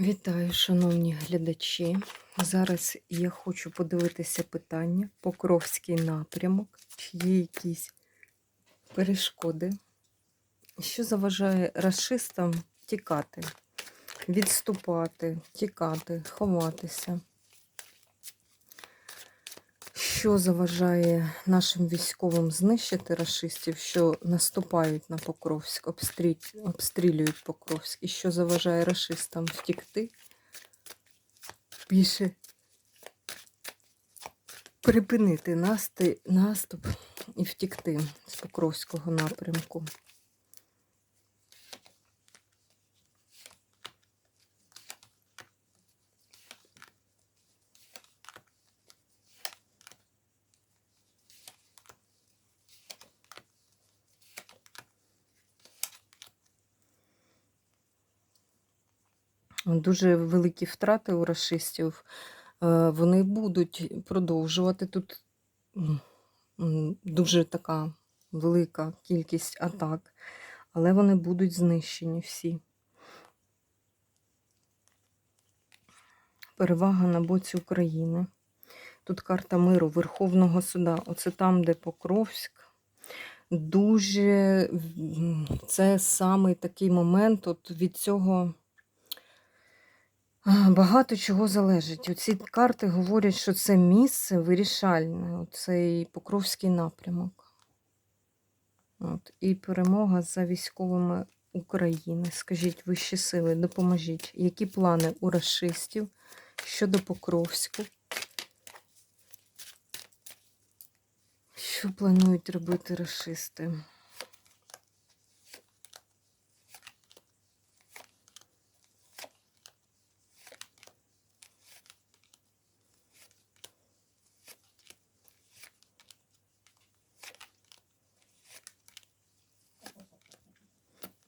Вітаю, шановні глядачі. Зараз я хочу подивитися питання Покровський напрямок, чи є якісь перешкоди, що заважає расистам тікати, відступати, тікати, ховатися. Що заважає нашим військовим знищити расистів, що наступають на Покровськ, обстрі- обстрілюють Покровськ, і що заважає расистам втікти? Більше припинити наступ і втікти з Покровського напрямку. Дуже великі втрати у расистів. Е, Вони будуть продовжувати тут дуже така велика кількість атак, але вони будуть знищені всі. Перевага на боці України. Тут карта миру Верховного суда. Оце там, де Покровськ. Дуже це саме такий момент от від цього. Багато чого залежить. Оці карти говорять, що це місце вирішальне, оцей Покровський напрямок. От. І перемога за військовими України. Скажіть, вищі сили, допоможіть. Які плани у расистів щодо Покровську? Що планують робити расисти?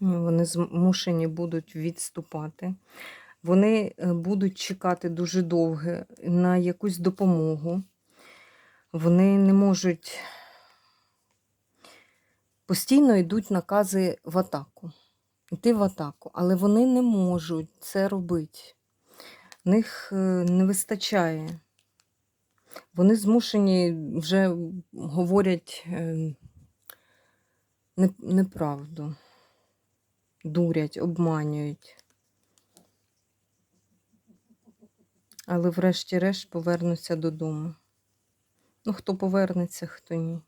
Ну, Вони змушені будуть відступати. Вони е, будуть чекати дуже довго на якусь допомогу. Вони не можуть постійно йдуть накази в атаку. Йти в атаку, але вони не можуть це робити. В них е, не вистачає. Вони змушені вже говорять е, не- неправду дурять, обманюють. Але врешті-решт повернуться додому. Ну, хто повернеться, хто ні.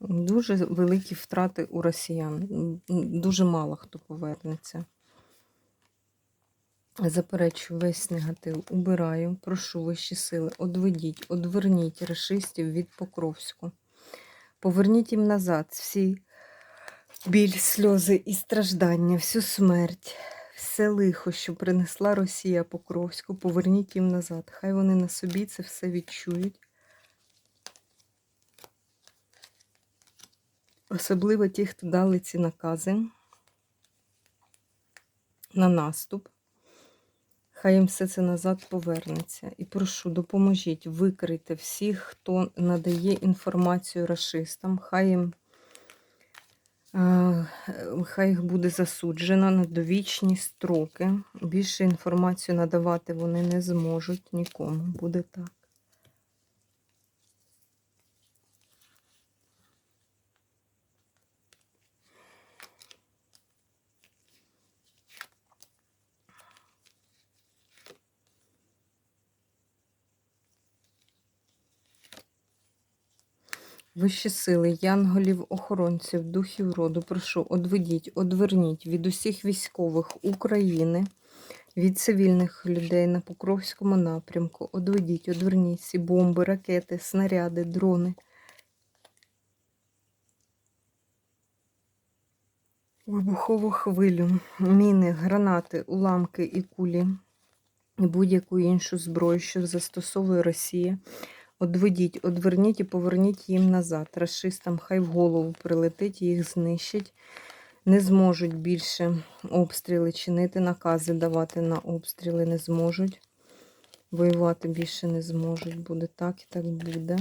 Дуже великі втрати у росіян. Дуже мало хто повернеться. Заперечую весь негатив, убираю, прошу вищі сили, одведіть, одверніть расистів від Покровську. Поверніть їм назад всі біль, сльози і страждання, всю смерть, все лихо, що принесла Росія Покровську, поверніть їм назад. Хай вони на собі це все відчують. Особливо ті, хто дали ці накази на наступ. Хай їм все це назад повернеться. І прошу, допоможіть, викрийте всіх, хто надає інформацію расистам. Хай їм хай їх буде засуджено на довічні строки. Більше інформацію надавати вони не зможуть нікому. Буде так. Вищі сили, янголів, охоронців, духів роду, прошу, одведіть, одверніть від усіх військових України, від цивільних людей на Покровському напрямку. Одведіть, одверніть всі бомби, ракети, снаряди, дрони. Вибухову хвилю, міни, гранати, уламки і кулі, і будь-яку іншу зброю, що застосовує Росія. Одведіть, одверніть і поверніть їм назад. Расистам хай в голову прилетить, їх знищить. Не зможуть більше обстріли чинити, накази давати на обстріли не зможуть. Воювати більше не зможуть. Буде так і так буде.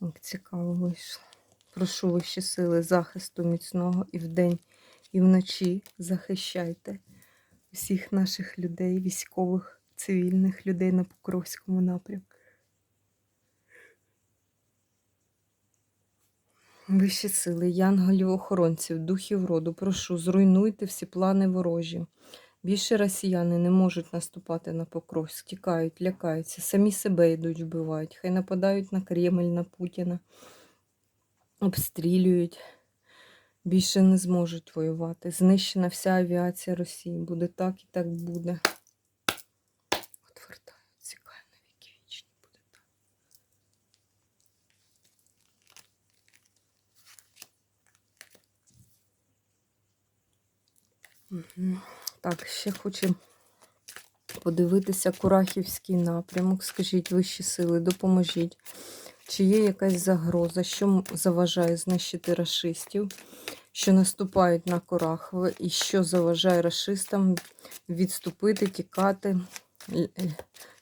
Як цікаво вийшло. Прошу вищі сили захисту міцного і вдень, і вночі захищайте всіх наших людей, військових, цивільних людей на Покровському напрямку. Вищі сили, янголів, охоронців, духів роду, прошу, зруйнуйте всі плани ворожі. Більше росіяни не можуть наступати на Покровськ, тікають, лякаються, самі себе йдуть, вбивають. Хай нападають на Кремль, на Путіна, обстрілюють. Більше не зможуть воювати. Знищена вся авіація Росії. Буде так і так буде. Отвертаю, цікаю на віки вічні буде так. Так, ще хочу подивитися Курахівський напрямок. Скажіть, вищі сили, допоможіть. Чи є якась загроза, що заважає знищити расистів, що наступають на Корахви, і що заважає расистам відступити, тікати, е,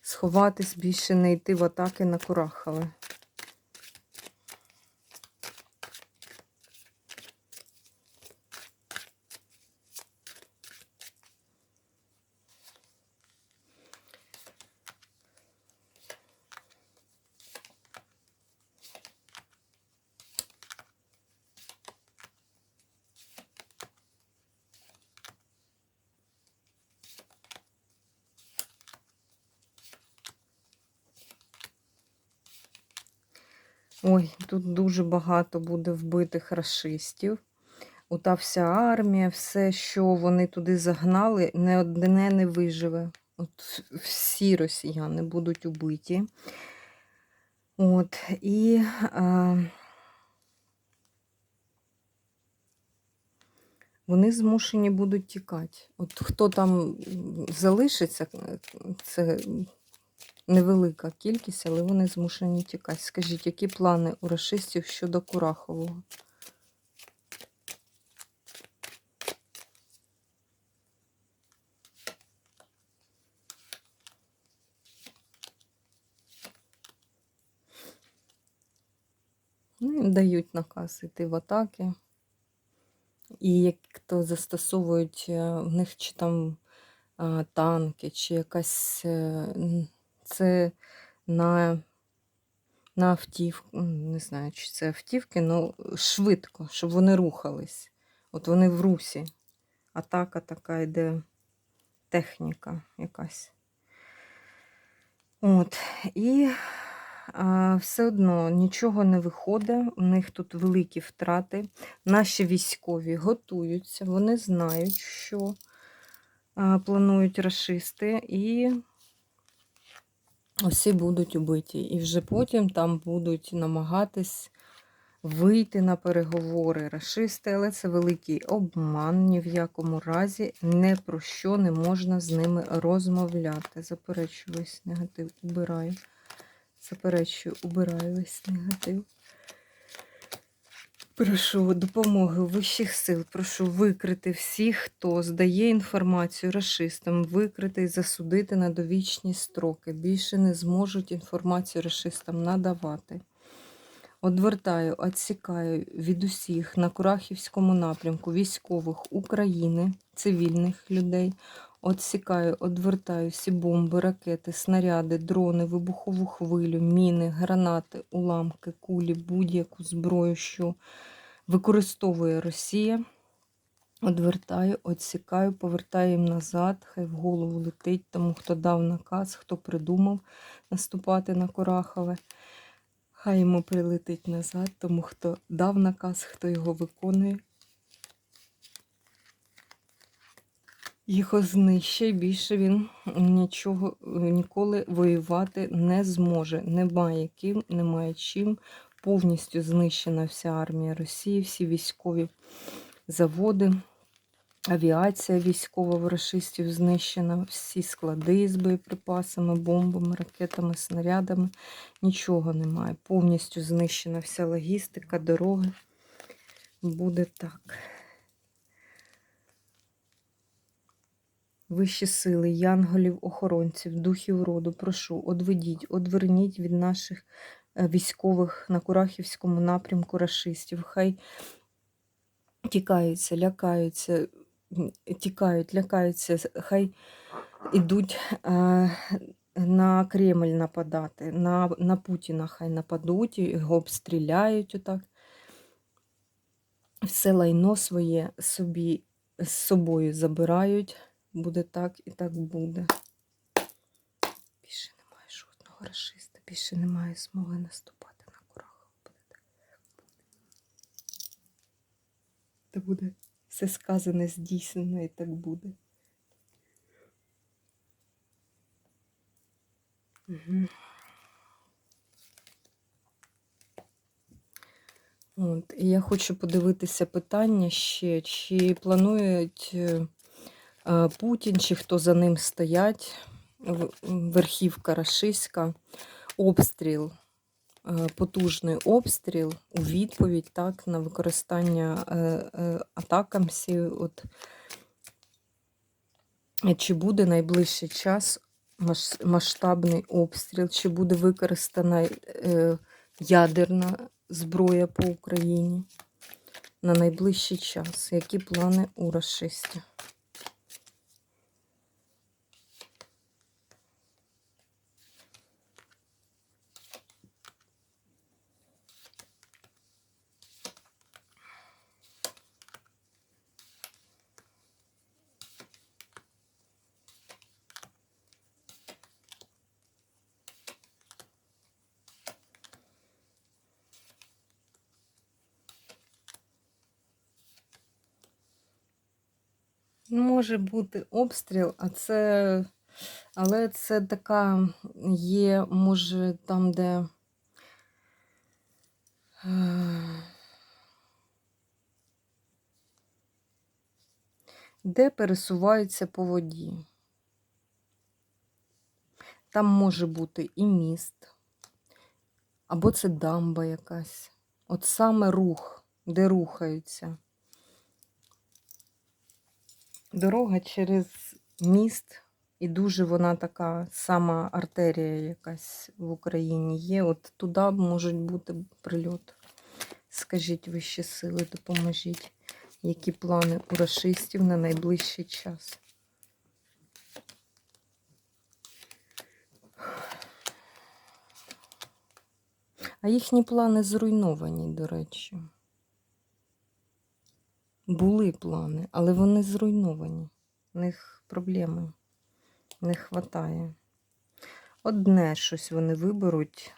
сховатись, більше не йти в атаки на Курахове? Ой, тут дуже багато буде вбитих рашистів. Ота вся армія, все, що вони туди загнали, не одне не виживе. От всі росіяни будуть убиті. От, і а, вони змушені будуть тікати. От хто там залишиться, це невелика кількість, але вони змушені тікати. Скажіть, які плани у рашистів щодо Курахового? Ну, їм дають наказ йти в атаки. І як то застосовують е, в них чи там а, танки, чи якась е, це на, на автівку, не знаю, чи це автівки, але швидко, щоб вони рухались. От вони в русі. Атака така йде техніка якась. От. І а, все одно нічого не виходить, у них тут великі втрати. Наші військові готуються, вони знають, що а, планують рашисти, і усі будуть убиті. І вже потім там будуть намагатись вийти на переговори расисти, але це великий обман. Ні в якому разі не про що не можна з ними розмовляти. Заперечую весь негатив, убираю. Заперечую, убираю весь негатив. Прошу допомоги вищих сил, прошу викрити всіх, хто здає інформацію расистам, викрити і засудити на довічні строки. Більше не зможуть інформацію расистам надавати. Одвертаю, відсікаю від усіх на Курахівському напрямку військових України, цивільних людей. Отсікаю, одвертаю всі бомби, ракети, снаряди, дрони, вибухову хвилю, міни, гранати, уламки, кулі, будь-яку зброю, що використовує Росія. Одвертаю, отсікаю, повертаю їм назад, хай в голову летить тому, хто дав наказ, хто придумав наступати на Корахове. Хай йому прилетить назад, тому хто дав наказ, хто його виконує. Його знищить, більше він нічого ніколи воювати не зможе. Немає ким, немає чим. Повністю знищена вся армія Росії, всі військові заводи, авіація військова в рашистів знищена, всі склади з боєприпасами, бомбами, ракетами, снарядами. Нічого немає. Повністю знищена вся логістика, дороги. Буде так. Вищі сили, янголів, охоронців, духів роду, прошу, одведіть, одверніть від наших е, військових на Курахівському напрямку рашистів. Хай тікаються, лякаються, тікають, лякаються, хай ідуть е, на Кремль нападати, на, на Путіна хай нападуть, його обстріляють отак. Все лайно своє собі з собою забирають. Буде так і так буде. Більше немає жодного расиста, більше немає змоги наступати на Курахов. Буде. Та буде все сказане, здійснено і так буде. Угу. От, і я хочу подивитися питання ще, чи планують е, Путін, чи хто за ним стоять, верхівка рашистська, обстріл, е, потужний обстріл у відповідь так, на використання е, е. От, Е, чи буде найближчий час масштабний обстріл, чи буде використана е, ядерна зброя по Україні на найближчий час? Які плани у расистів? Може бути обстріл, а це, але це така є, може, там, де. е, Де пересуваються по воді. Там може бути і міст, або це дамба якась. От саме рух, де рухаються. Дорога через міст, і дуже вона така сама артерія якась в Україні є. От туди можуть бути прильот. Скажіть вищі сили, допоможіть. Які плани у расистів на найближчий час? А їхні плани зруйновані, до речі. Були плани, але вони зруйновані. У них проблеми не вистачає. Одне щось вони виберуть,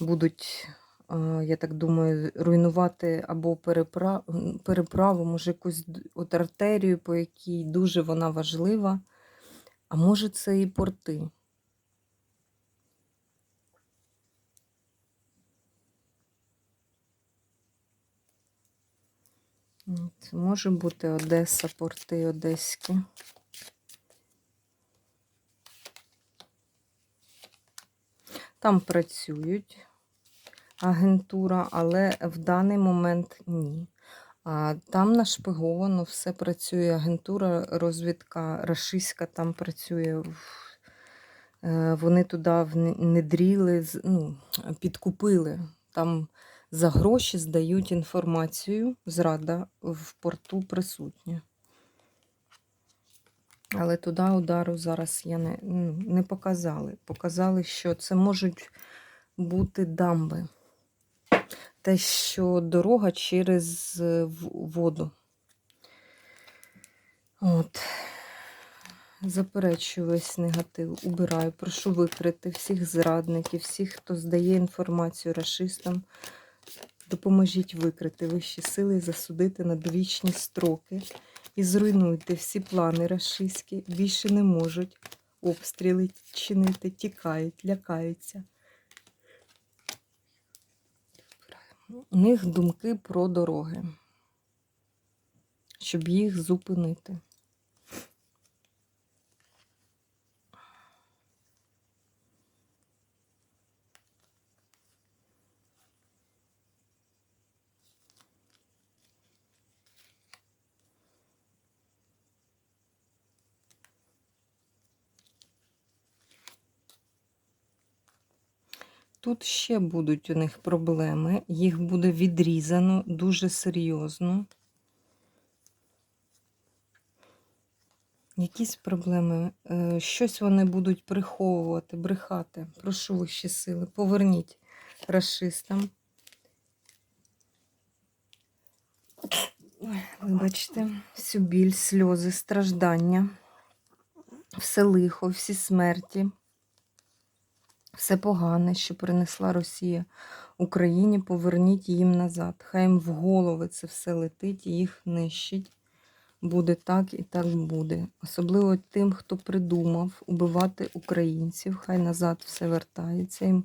будуть, е, я так думаю, руйнувати або переправ... переправу, може, якусь от артерію, по якій дуже вона важлива, а може, це і порти. От, може бути Одеса, порти одеські. Там працюють агентура, але в даний момент ні. А там нашпиговано все працює. Агентура, розвідка рашистська там працює. е, Вони туди внедріли, ну, підкупили. Там за гроші здають інформацію. Зрада в порту присутня. Але туди удару зараз я не, ну, не показали. Показали, що це можуть бути дамби. Те, що дорога через е, воду. От. Заперечую весь негатив, убираю, прошу викрити всіх зрадників, всіх, хто здає інформацію рашистам. Допоможіть викрити вищі сили, і засудити на довічні строки і зруйнуйте всі плани рашистські. Більше не можуть обстріли чинити, тікають, лякаються. У них думки про дороги, щоб їх зупинити. Тут ще будуть у них проблеми. Їх буде відрізано дуже серйозно. Якісь проблеми, Е, щось вони будуть приховувати, брехати. Прошу вищі сили, поверніть расистам. Вибачте, всю біль, сльози, страждання, все лихо, всі смерті, все погане, що принесла Росія Україні, поверніть їм назад. Хай їм в голови це все летить їх нищить. Буде так і так буде. Особливо тим, хто придумав убивати українців, хай назад все вертається їм.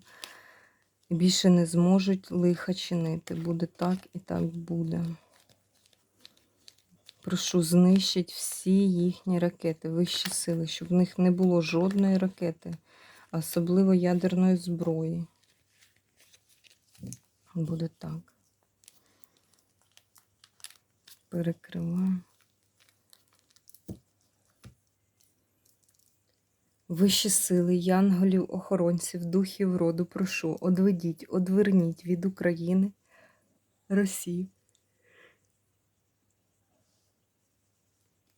І більше не зможуть лиха чинити. Буде так і так буде. Прошу, знищить всі їхні ракети, вищі сили, щоб в них не було жодної ракети, особливо ядерної зброї. Буде так. Перекриваю. Вищі сили, янголів, охоронців, духів роду, прошу, одведіть, одверніть від України, Росії.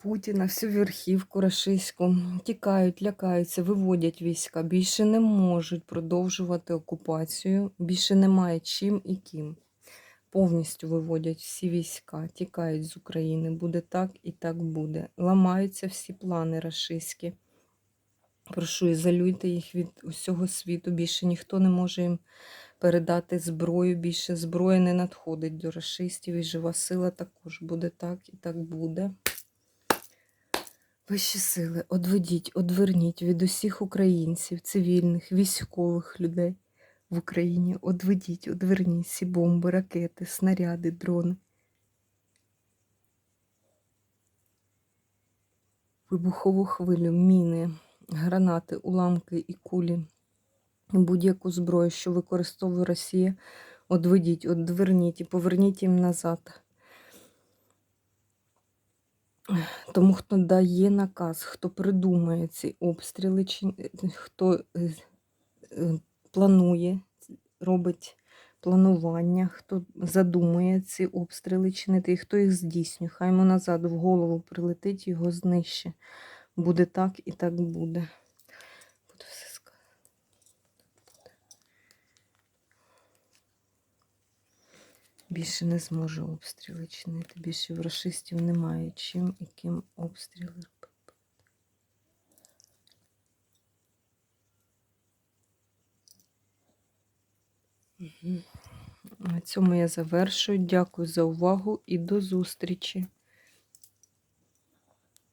Путіна, всю верхівку рашистську тікають, лякаються, виводять війська. Більше не можуть продовжувати окупацію, більше немає чим і ким. Повністю виводять всі війська, тікають з України. Буде так і так буде. Ламаються всі плани рашистські. Прошу, ізолюйте їх від усього світу. Більше ніхто не може їм передати зброю. Більше зброї не надходить до рашистів. І жива сила також буде так і так буде. Вищі сили, одведіть, одверніть від усіх українців, цивільних, військових людей в Україні. Одведіть, одверніть всі бомби, ракети, снаряди, дрони. Вибухову хвилю, міни, гранати, уламки і кулі. Будь-яку зброю, що використовує Росія, одведіть, одверніть і поверніть їм назад. Тому хто дає наказ, хто придумує ці обстріли, чи хто е, е, планує, робить планування, хто задумує ці обстріли чинити, і хто їх здійснює, хай йому назад в голову прилетить, його знищить. Буде так і так буде. Більше не зможе обстріли чинити. Більше в расистів немає чим і ким обстріли робити. На цьому я завершую. Дякую за увагу і до зустрічі!